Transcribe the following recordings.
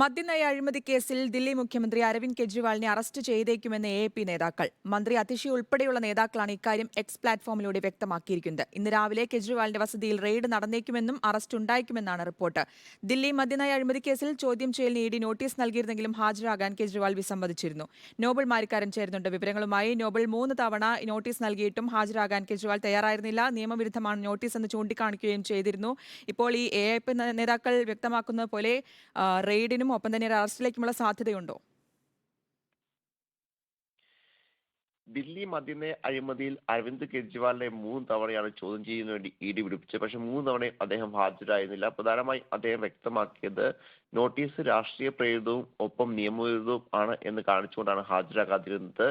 മദ്യനയ അഴിമതി കേസിൽ ദില്ലി മുഖ്യമന്ത്രി അരവിന്ദ് കെജ്രിവാളിനെ അറസ്റ്റ് ചെയ്തേക്കുമെന്ന് എ പി നേതാക്കൾ. മന്ത്രി അതിഷി ഉൾപ്പെടെയുള്ള നേതാക്കളാണ് ഇക്കാര്യം എക്സ് പ്ലാറ്റ്ഫോമിലൂടെ വ്യക്തമാക്കിയിരിക്കുന്നത്. ഇന്ന് രാവിലെ കെജ്രിവാളിന്റെ വസതിയിൽ റെയ്ഡ് നടന്നേക്കുമെന്നും അറസ്റ്റ് ഉണ്ടായേക്കുമെന്നാണ് റിപ്പോർട്ട്. ദില്ലി മദ്യനയ അഴിമതി കേസിൽ ചോദ്യം ചെയ്യലിന് ഇ ഡി നോട്ടീസ് നൽകിയിരുന്നെങ്കിലും ഹാജരാകാൻ കെജ്രിവാൾ വിസമ്മതിച്ചിരുന്നു. നോബൽ മാരിക്കാരൻ ചേരുന്നുണ്ട്. വിവരങ്ങളുമായി നോബൽ മൂന്ന് തവണ നോട്ടീസ് നൽകിയിട്ടും ഹാജരാകാൻ കെജ്രിവാൾ തയ്യാറായിരുന്നില്ല. നിയമവിരുദ്ധമാണ് നോട്ടീസ് എന്ന് ചൂണ്ടിക്കാണിക്കുകയും ചെയ്തിരുന്നു. ഇപ്പോൾ ഈ എ നേതാക്കൾ വ്യക്തമാക്കുന്ന പോലെ ആ, റെയ്ഡിനും ഒപ്പം തന്നെ അറസ്റ്റിലേക്കുമുള്ള സാധ്യതയുണ്ടോ? ദില്ലി മദ്യനയ അഴിമതിയിൽ അരവിന്ദ് കെജ്രിവാളിനെ മൂന്ന് തവണയാണ് ചോദ്യം ചെയ്യുന്ന വേണ്ടി ഇ ഡി വിളിപ്പിച്ചത് പക്ഷെ മൂന്ന് തവണയും അദ്ദേഹം ഹാജരായിരുന്നില്ല. പ്രധാനമായി അദ്ദേഹം വ്യക്തമാക്കിയത് നോട്ടീസ് രാഷ്ട്രീയ പ്രേരിതവും ഒപ്പം നിയമവിരുദ്ധവും ആണ് എന്ന് കാണിച്ചുകൊണ്ടാണ് ഹാജരാകാതിരുന്നത്.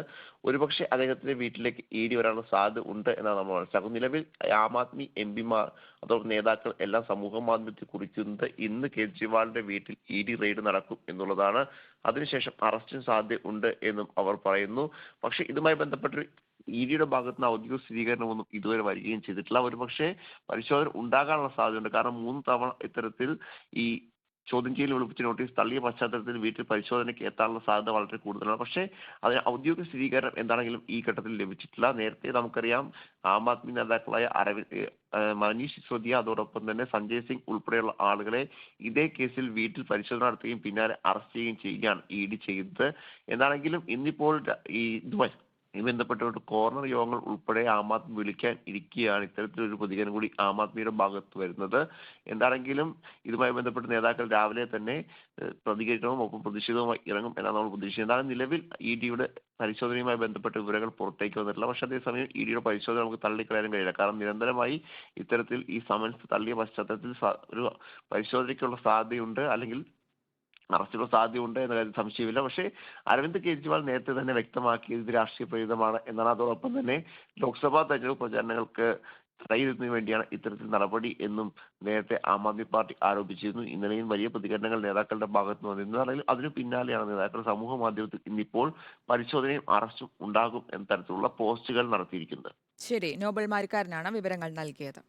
ഒരുപക്ഷെ അദ്ദേഹത്തിന്റെ വീട്ടിലേക്ക് ഇ ഡി വരാനുള്ള സാധ്യത ഉണ്ട് എന്നാണ് നമ്മൾ മനസ്സിലാക്കുന്നത്. നിലവിൽ ആം ആദ്മി എം പിമാർ അതോടൊപ്പം നേതാക്കൾ എല്ലാം സമൂഹ മാധ്യമത്തിൽ കുറിക്കുന്നത് ഇന്ന് കെജ്രിവാളിന്റെ വീട്ടിൽ ഇ ഡി റെയ്ഡ് നടക്കും എന്നുള്ളതാണ്. അതിനുശേഷം അറസ്റ്റിന് സാധ്യത ഉണ്ട് എന്നും അവർ പറയുന്നു. പക്ഷേ ഇതുമായി ബന്ധപ്പെട്ട് ഇ ഡിയുടെ ഭാഗത്ത് നിന്ന് ഔദ്യോഗിക സ്ഥിരീകരണമൊന്നും ഇതുവരെ വരികയും ചെയ്തിട്ടില്ല. ഒരുപക്ഷെ പരിശോധന ഉണ്ടാകാനുള്ള സാധ്യതയുണ്ട്. കാരണം മൂന്ന് തവണ ഇത്തരത്തിൽ ഈ ചോദ്യം ചെയ്യൽ വിളിപ്പിച്ച നോട്ടീസ് തള്ളിയ പശ്ചാത്തലത്തിൽ വീട്ടിൽ പരിശോധനയ്ക്ക് എത്താനുള്ള സാധ്യത വളരെ കൂടുതലാണ്. പക്ഷേ അതിന് ഔദ്യോഗിക സ്ഥിരീകരണം എന്താണെങ്കിലും ഈ ഘട്ടത്തിൽ ലഭിച്ചിട്ടില്ല. നേരത്തെ നമുക്കറിയാം ആം ആദ്മി നേതാക്കളായ അരവിന്ദ് മനീഷ് സിസോദിയ അതോടൊപ്പം തന്നെ സഞ്ജയ് സിംഗ് ഉൾപ്പെടെയുള്ള ആളുകളെ ഇതേ കേസിൽ വീട്ടിൽ പരിശോധന നടത്തുകയും പിന്നാലെ അറസ്റ്റ് ചെയ്യുകയും ചെയ്യുകയാണ് ഇ ഡി ചെയ്തത്. എന്നാണെങ്കിലും ഇന്നിപ്പോൾ ഈ ഇതുമായി ബന്ധപ്പെട്ടുകൊണ്ട് കോർണർ യോഗങ്ങൾ ഉൾപ്പെടെ ആം ആദ്മി വിളിക്കാൻ ഇരിക്കുകയാണ്. ഇത്തരത്തിലൊരു പ്രതികരണം കൂടി ആം ആദ്മിയുടെ ഭാഗത്ത് വരുന്നത്. എന്താണെങ്കിലും ഇതുമായി ബന്ധപ്പെട്ട് നേതാക്കൾ രാവിലെ തന്നെ പ്രതികരണവും ഒപ്പം പ്രതിഷേധവുമായി ഇറങ്ങും എന്നാണ് നമ്മൾ പ്രതീക്ഷിക്കുന്നത് എന്താണ് നിലവിൽ ഇ ഡിയുടെ പരിശോധനയുമായി ബന്ധപ്പെട്ട വിവരങ്ങൾ പുറത്തേക്ക് വന്നിട്ടില്ല പക്ഷേ അതേസമയം ഇ ഡിയുടെ പരിശോധന നമുക്ക് തള്ളിക്കളയാനും കഴിയില്ല. കാരണം നിരന്തരമായി ഇത്തരത്തിൽ ഈ സമൻസ് തള്ളിയ പശ്ചാത്തലത്തിൽ ഒരു പരിശോധനയ്ക്കുള്ള സാധ്യതയുണ്ട്. അല്ലെങ്കിൽ അറസ്റ്റിനുള്ള സാധ്യതയുണ്ട് എന്ന കാര്യത്തിൽ സംശയമില്ല. പക്ഷേ അരവിന്ദ് കെജ്രിവാൾ നേരത്തെ തന്നെ വ്യക്തമാക്കിയത് ഇത് രാഷ്ട്രീയ പ്രേരിതമാണ് എന്നാണ് അതോടൊപ്പം തന്നെ ലോക്സഭാ തെരഞ്ഞെടുപ്പ് പ്രചാരണങ്ങൾക്ക് തടയുന്നതിന് വേണ്ടിയാണ് ഇത്തരത്തിൽ നടപടി എന്നും നേരത്തെ ആം ആദ്മി പാർട്ടി ആരോപിച്ചിരുന്നു. ഇന്നലെയും വലിയ പ്രതികരണങ്ങൾ നേതാക്കളുടെ ഭാഗത്ത് വന്നിരുന്നു. അതിനു പിന്നാലെയാണ് നേതാക്കൾ സമൂഹ മാധ്യമത്തിൽ ഇന്നിപ്പോൾ പരിശോധനയും അറസ്റ്റും ഉണ്ടാകും എന്ന തരത്തിലുള്ള പോസ്റ്റുകൾ നടത്തിയിരിക്കുന്നത്. ശരി നോബൽ മാരിക്കാരനാണ് വിവരങ്ങൾ നൽകിയത്.